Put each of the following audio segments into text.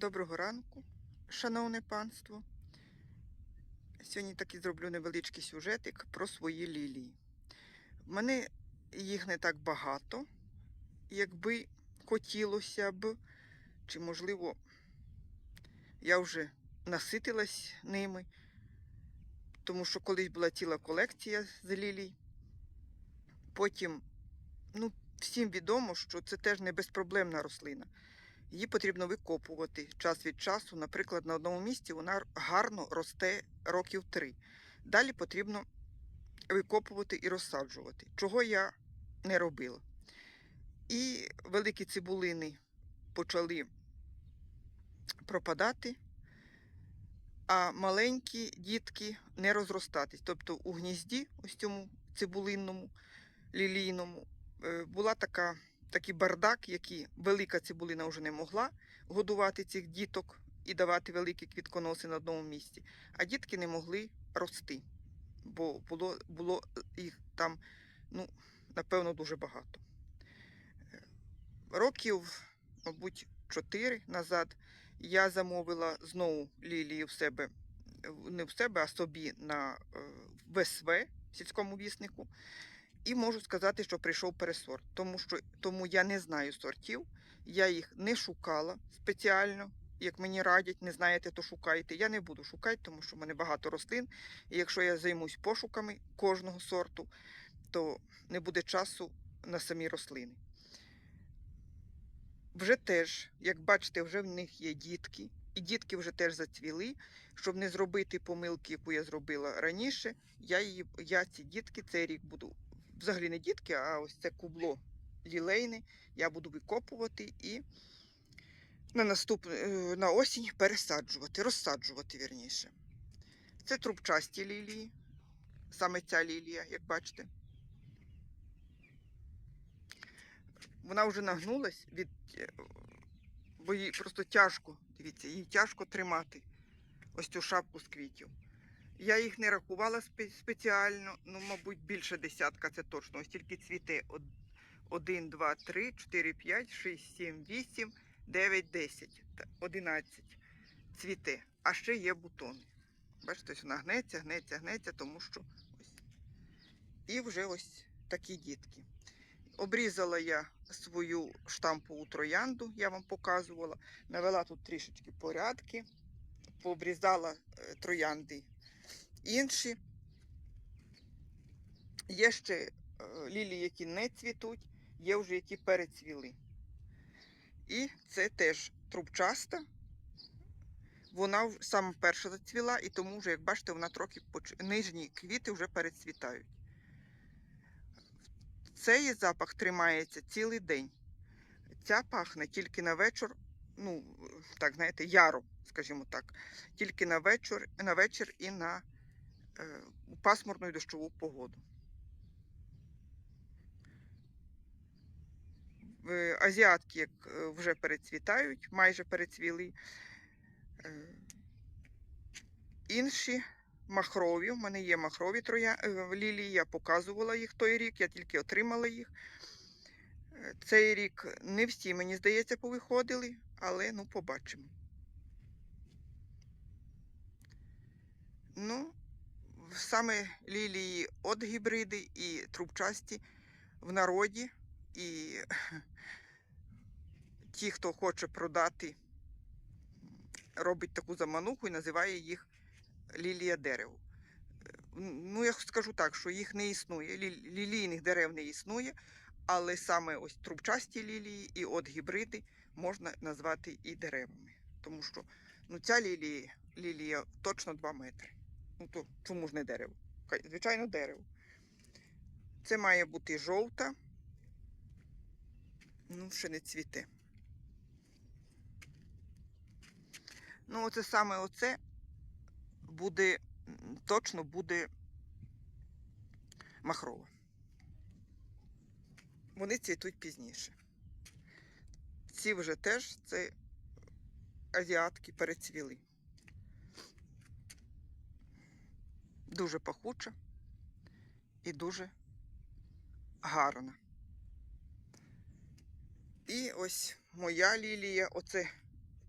Доброго ранку, шановне панство. Сьогодні таки зроблю невеличкий сюжетик про свої лілії. В мене їх не так багато, якби хотілося б, чи, можливо, я вже наситилась ними, тому що колись була ціла колекція з лілій. Потім, ну, всім відомо, що це теж не безпроблемна рослина. Її потрібно викопувати час від часу. Наприклад, на одному місці вона гарно росте років три. Далі потрібно викопувати і розсаджувати, чого я не робила. І великі цибулини почали пропадати, а маленькі дітки не розростатись. Тобто у гнізді, ось цьому цибулинному, лілійному, е, була така такий бардак, який велика цибулина вже не могла годувати цих діток і давати великі квітконоси на одному місці, а дітки не могли рости, бо було, було їх там, ну, напевно, дуже багато. Е, Років, мабуть, 4 назад я замовила знову лілії в себе, не в себе, а собі на е, ВСВ, в сільському віснику. І можу сказати, що прийшов пересорт, тому що тому я не знаю сортів, я їх не шукала спеціально. Як мені радять, не знаєте, то шукайте. Я не буду шукати, тому що в мене багато рослин. І якщо я займусь пошуками кожного сорту, то не буде часу на самі рослини. Вже теж, як бачите, вже в них є дітки, і дітки вже теж зацвіли. Щоб не зробити помилки, яку я зробила раніше, я, її, я ці дітки цей рік буду взагалі не дітки, а ось це кубло лілейне. Я буду викопувати і на наступ... е, на осінь пересаджувати, розсаджувати вірніше. Це трубчасті лілії, саме ця лілія, як бачите. Вона вже нагнулась від. е, Бо їй просто тяжко, дивіться, їй тяжко тримати ось цю шапку з квітів. Я їх не рахувала спеціально, ну, мабуть, більше десятка, це точно. Ось тільки цвіте 1, 2, 3, 4, 5, 6, 7, 8, 9, 10, 11 цвіте. А ще є бутони. Бачите, ось вона гнеться, гнеться, гнеться, тому що ось. І вже ось такі дітки. Обрізала я свою штампову троянду, я вам показувала. Навела тут трішечки порядки, пообрізала е, троянди інші. Є ще е, лілії, які не цвітуть, є вже які перецвіли. І це теж трубчаста. Вона саме перша зацвіла, і тому вже, як бачите, вона трохи поч... нижні квіти вже перецвітають. Цей запах тримається цілий день. Ця пахне тільки на вечір, ну, так, знаєте, яром, скажімо так, тільки на вечір, на вечір і на у пасмурну і дощову погоду. Е, Азіатки е, вже перецвітають, майже перецвіли. Е, Інші махрові, в мене є махрові троя... е, лілії, я показувала їх той рік, я тільки отримала їх. Е, Цей рік не всі, мені здається, повиходили, але ну побачимо. Ну, саме лілії от гібриди і трубчасті в народі. І ті, хто хоче продати, робить таку замануху і називає їх лілія дерева. Ну, я скажу так, що їх не існує, лілійних дерев не існує, але саме ось трубчасті лілії і от гібриди можна назвати і деревами. Тому що ну, ця лілія, лілія точно 2 метри. Ну то чому ж не дерево? Звичайно, дерево. Це має бути жовта. Ну, ще не цвіте. Ну, оце саме оце буде, точно буде махрова. Вони цвітуть пізніше. Ці вже теж це азіатки перецвіли. Дуже пахуча і дуже гарна. І ось моя лілія, оце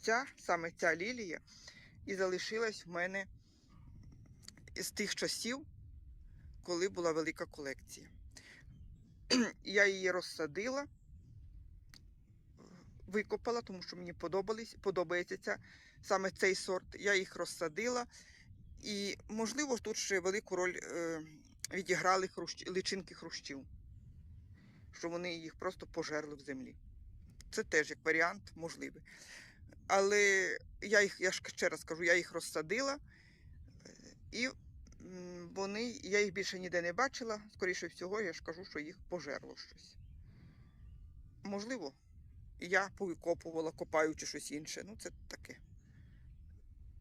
ця, саме ця лілія, і залишилась в мене з тих часів, коли була велика колекція. Я її розсадила, викопала, тому що мені подобається ця, саме цей сорт. Я їх розсадила. І, можливо, тут ще велику роль е, відіграли хрущ... личинки хрущів, що вони їх просто пожерли в землі. Це теж як варіант можливий. Але я їх, я ж ще раз кажу, я їх розсадила, е, і вони, я їх більше ніде не бачила. Скоріше всього, я ж кажу, що їх пожерло щось. Можливо, я повикопувала, копаючи щось інше. Ну, це таке.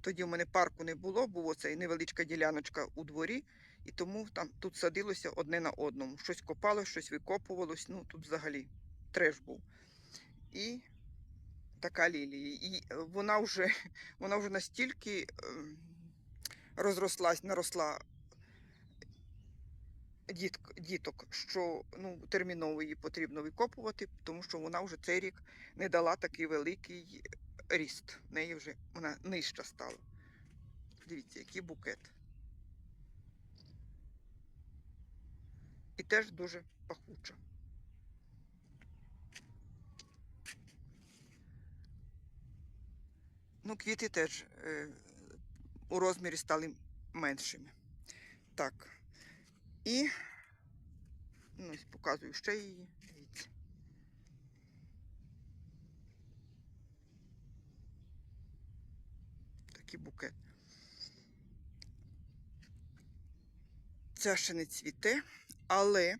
Тоді в мене парку не було, була ця невеличка діляночка у дворі, і тому там тут садилося одне на одному. Щось копалось, щось викопувалось. Ну тут взагалі треш був. І така лілія. І е, вона вже, вона вже настільки ем, розрослась, наросла діток, що ну, терміново її потрібно викопувати, тому що вона вже цей рік не дала такий великий ріст. В неї вже вона нижча стала. Дивіться, який букет. І теж дуже пахуча. Ну, квіти теж е, у розмірі стали меншими. Так. І ну, показую ще її. Такий букет. Ця ще не цвіте, але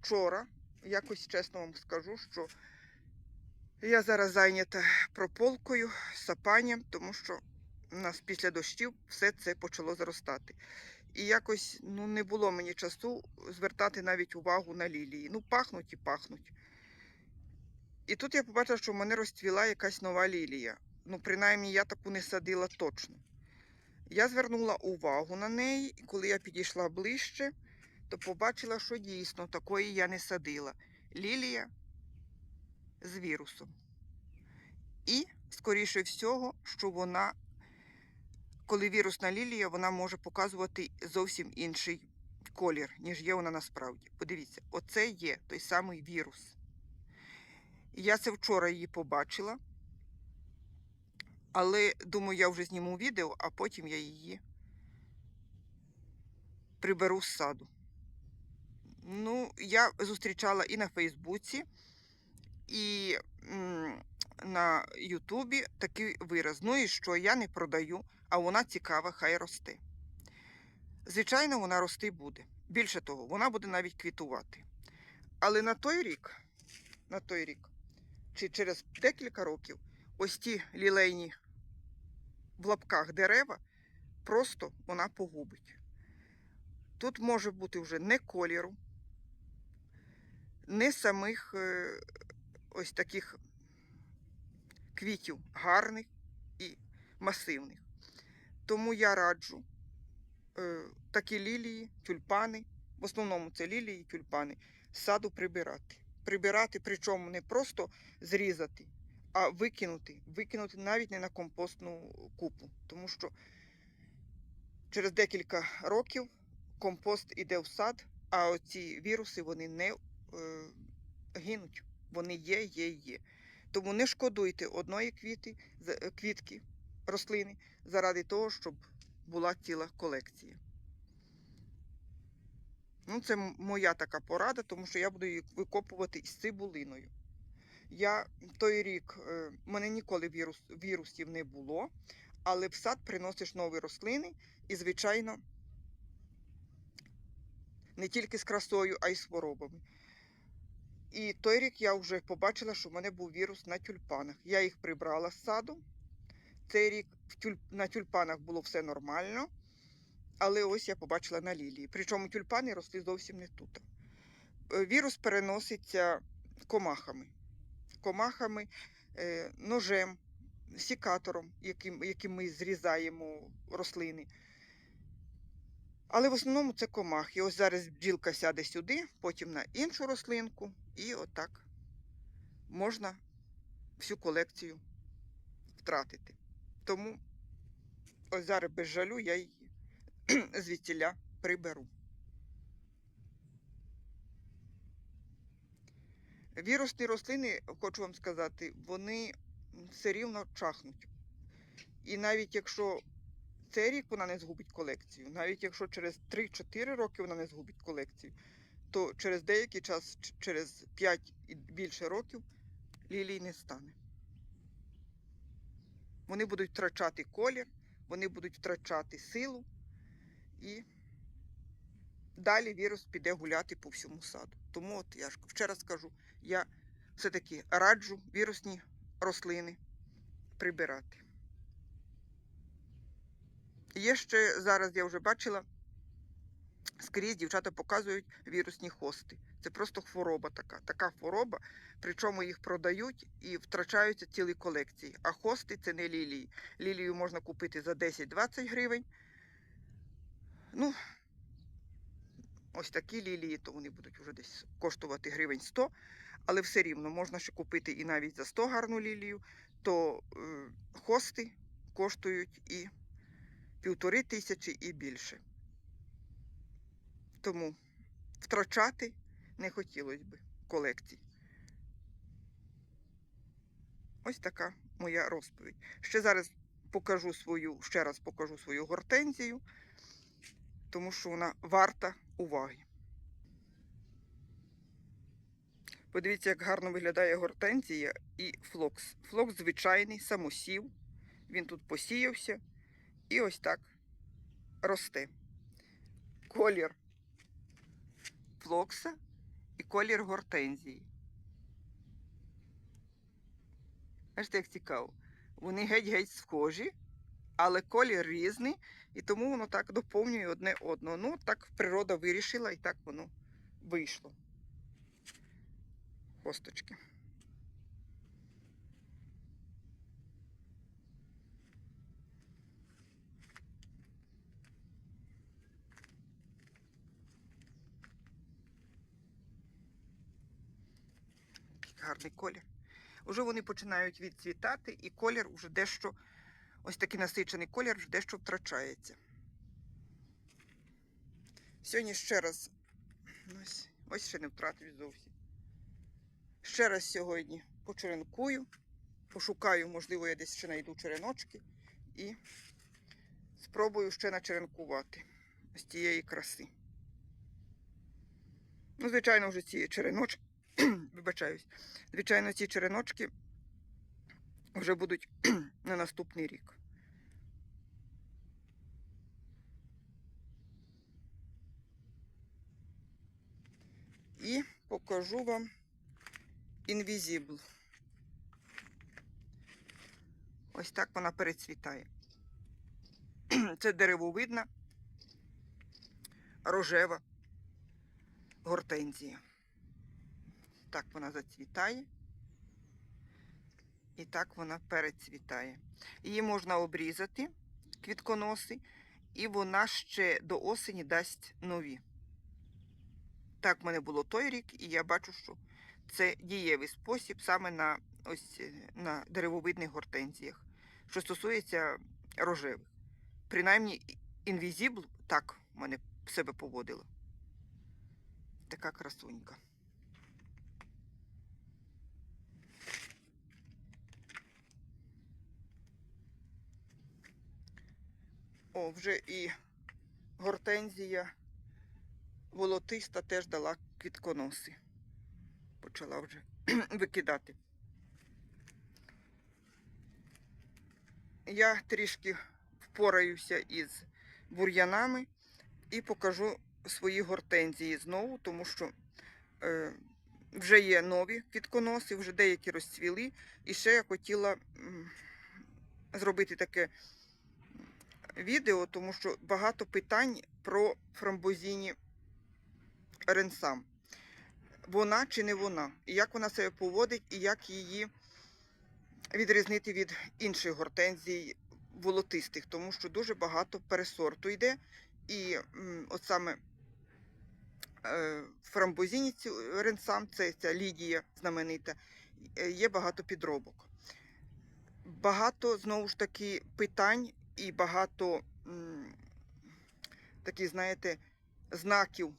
вчора, якось чесно вам скажу, що я зараз зайнята прополкою, сапанням, тому що у нас після дощів все це почало заростати. І якось ну, не було мені часу звертати навіть увагу на лілії. Ну, пахнуть і пахнуть. І тут я побачила, що в мене розцвіла якась нова лілія. Ну, принаймні, я таку не садила точно. Я звернула увагу на неї, і коли я підійшла ближче, то побачила, що дійсно такої я не садила. Лілія з вірусом. І, скоріше всього, що вона, коли вірусна лілія, вона може показувати зовсім інший колір, ніж є вона насправді. Подивіться, оце є той самий вірус. Я це вчора її побачила. Але думаю, я вже зніму відео, а потім я її приберу з саду. Ну, я зустрічала і на Фейсбуці, і на Ютубі такий вираз. Ну і що я не продаю, а вона цікава, хай росте. Звичайно, вона рости буде. Більше того, вона буде навіть квітувати. Але на той рік, на той рік, чи через декілька років, ось ті лілейні в лапках дерева, просто вона погубить. Тут може бути вже не кольору, не самих е, ось таких квітів гарних і масивних. Тому я раджу е, такі лілії, тюльпани, в основному це лілії і тюльпани, саду прибирати. Прибирати, причому не просто зрізати, а викинути. Викинути навіть не на компостну купу. Тому що через декілька років компост іде в сад, а оці віруси вони не е, гинуть. Вони є, є, є. Тому не шкодуйте одної квіти, е, квітки, рослини заради того, щоб була ціла колекція. Ну, це моя така порада, тому що я буду її викопувати із цибулиною. Я той рік, е, в мене ніколи вірус, вірусів не було, але в сад приносиш нові рослини і, звичайно, не тільки з красою, а й з хворобами. І той рік я вже побачила, що в мене був вірус на тюльпанах. Я їх прибрала з саду. Цей рік на тюльпанах було все нормально, але ось я побачила на лілії. Причому тюльпани росли зовсім не тут. Е, Вірус переноситься комахами. Комахами, е, ножем, сікатором, яким, яким ми зрізаємо рослини. Але в основному це комахи. Ось зараз бджілка сяде сюди, потім на іншу рослинку, і отак можна всю колекцію втратити. Тому ось зараз без жалю я її звідтіля приберу. Вірусні рослини, хочу вам сказати, вони все рівно чахнуть. І навіть якщо цей рік вона не згубить колекцію, навіть якщо через 3-4 роки вона не згубить колекцію, то через деякий час, через 5 і більше років, лілій не стане. Вони будуть втрачати колір, вони будуть втрачати силу, і далі вірус піде гуляти по всьому саду. Тому от я ж вчора скажу, я все-таки раджу вірусні рослини прибирати. Є ще зараз, я вже бачила, скрізь дівчата показують вірусні хости. Це просто хвороба така. Така хвороба, причому їх продають і втрачаються цілі колекції. А хости це не лілії. Лілію можна купити за 10-20 гривень. Ну, ось такі лілії, то вони будуть вже десь коштувати гривень 100, але все рівно можна ще купити і навіть за 100 гарну лілію, то е, хости коштують і півтори тисячі і більше. Тому втрачати не хотілося б колекцій. Ось така моя розповідь. Ще зараз покажу свою, ще раз покажу свою гортензію, тому що вона варта уваги. Подивіться, як гарно виглядає гортензія і флокс. Флокс звичайний, самосів. Він тут посіявся і ось так росте. Колір флокса і колір гортензії. Бачите, як цікаво. Вони геть-геть схожі, але колір різний, і тому воно так доповнює одне одного. Ну, так природа вирішила і так воно вийшло. Косточки. Гарний колір. Уже вони починають відцвітати, і колір вже дещо, ось такий насичений колір вже дещо втрачається. Сьогодні ще раз, ось, ось ще не втратив зовсім. Ще раз сьогодні почеренкую, пошукаю, можливо, я десь ще знайду череночки і спробую ще начеренкувати з тієї краси. Ну, звичайно, вже ці череночки, вибачаюсь, звичайно, ці череночки вже будуть на наступний рік. І покажу вам Invisible. Ось так вона перецвітає. Це деревовидна, рожева гортензія. Так вона зацвітає. І так вона перецвітає. Її можна обрізати, квітконоси, і вона ще до осені дасть нові. Так в мене було той рік, і я бачу, що це дієвий спосіб саме на ось е, на деревовидних гортензіях, що стосується рожевих. Принаймні, інвізібл так мене себе поводила. Така красунька. О, вже і гортензія волотиста теж дала квітконоси. Почала вже викидати. Я трішки впораюся із бур'янами і покажу свої гортензії знову, тому що е, вже є нові квітконоси, вже деякі розцвіли. І ще я хотіла зробити таке відео, тому що багато питань про фрамбозіні ренсам. Вона чи не вона, і як вона себе поводить, і як її відрізнити від інших гортензій волотистих, тому що дуже багато пересорту йде. І от саме е, в фрамбозіні ренсам, це ця Лідія знаменита, е, є багато підробок. багато знову ж таки питань і багато таких, знаєте, знаків,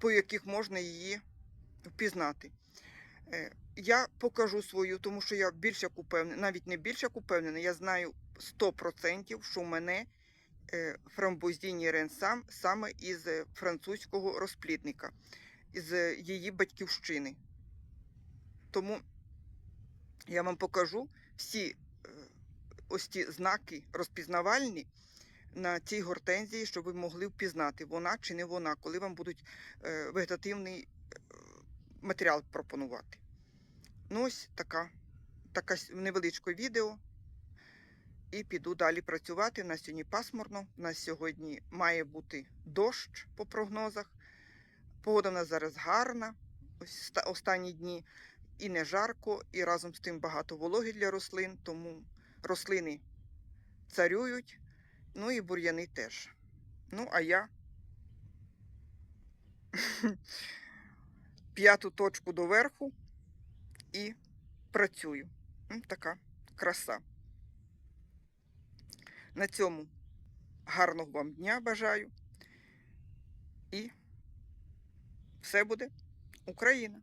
по яких можна її впізнати. Е, Я покажу свою, тому що я більш як упевнена, навіть не більш як упевнена, я знаю 100%, що в мене е, фрамбозіні ренсам саме із французького розплідника, е, її батьківщини. Тому я вам покажу всі е, ось ті знаки розпізнавальні на цій гортензії, щоб ви могли впізнати, вона чи не вона, коли вам будуть е, вегетативний е, матеріал пропонувати. Ну, ось така, така невеличке відео. І піду далі працювати. На сьогодні пасмурно. У нас сьогодні має бути дощ по прогнозах. Погода в нас зараз гарна. Ось останні дні і не жарко, і разом з тим багато вологи для рослин, тому рослини царюють, ну і бур'яни теж. Ну, а я п'яту точку доверху і працюю. М, Така краса. На цьому гарного вам дня бажаю. І все буде Україна!